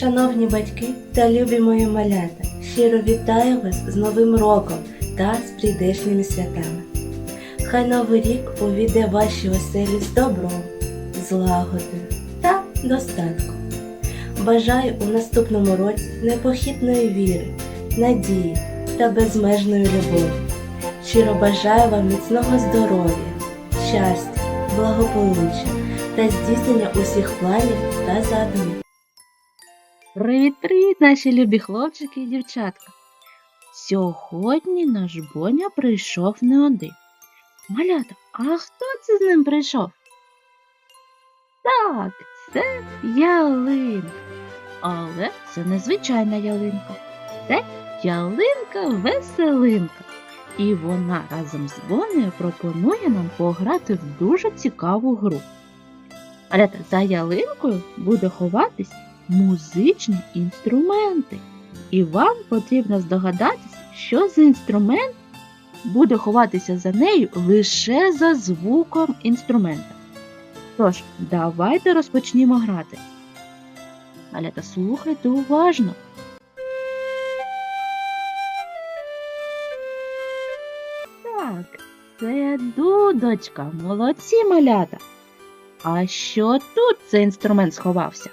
Шановні батьки та любі мої малята, щиро вітаю вас з Новим роком та з прийдешніми святами. Хай Новий рік увійде ваші оселі з добром, злагодою та достатком. Бажаю у наступному році непохитної віри, надії та безмежної любові. Щиро бажаю вам міцного здоров'я, щастя, благополуччя та здійснення усіх планів та задумів. Привіт-привіт, наші любі хлопчики і дівчатка. Сьогодні наш Боня прийшов не один. Малята, а хто це з ним прийшов? Так, це ялинка. Але це не звичайна ялинка. Це ялинка-веселинка. І вона разом з Бонею пропонує нам пограти в дуже цікаву гру. Малята, за ялинкою буде ховатись музичні інструменти. І вам потрібно здогадатися, що за інструмент буде ховатися за нею лише за звуком інструмента. Тож, давайте розпочнімо грати. Малята, слухайте уважно. Так, це дудочка, молодці малята. А що тут за інструмент сховався?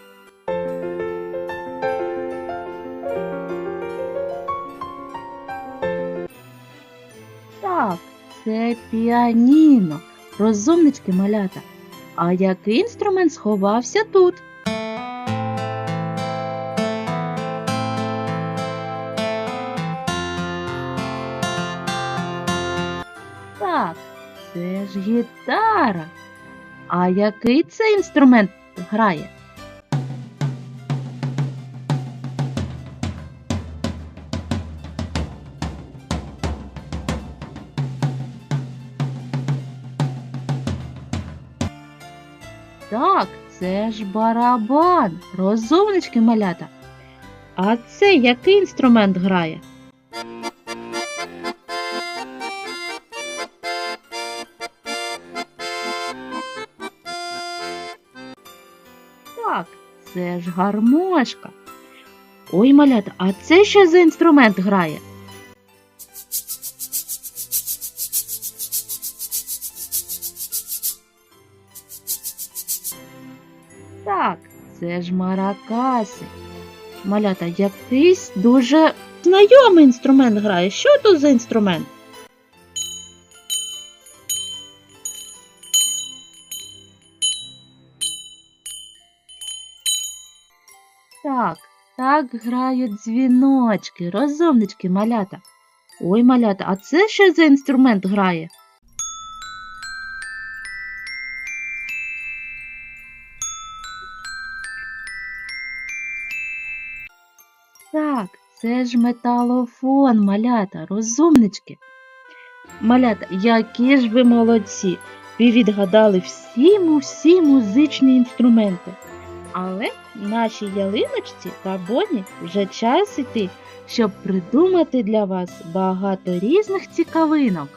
Це піаніно. Розумнички малята. А який інструмент сховався тут? Так, це ж гітара. А який це інструмент грає? Так, це ж барабан. Розумнички малята. А це який інструмент грає? Так, це ж гармошка. Ой, малята, а це що за інструмент грає? Так, це ж маракаси. Малята, якийсь дуже знайомий інструмент грає. Що тут за інструмент? Так, так грають дзвіночки, розумнички, малята. Ой, малята, а це що за інструмент грає? Так, це ж металофон, малята, розумнички. Малята, які ж ви молодці! Ви відгадали всі всі музичні інструменти. Але нашій ялиночці та Боні вже час іти, щоб придумати для вас багато різних цікавинок.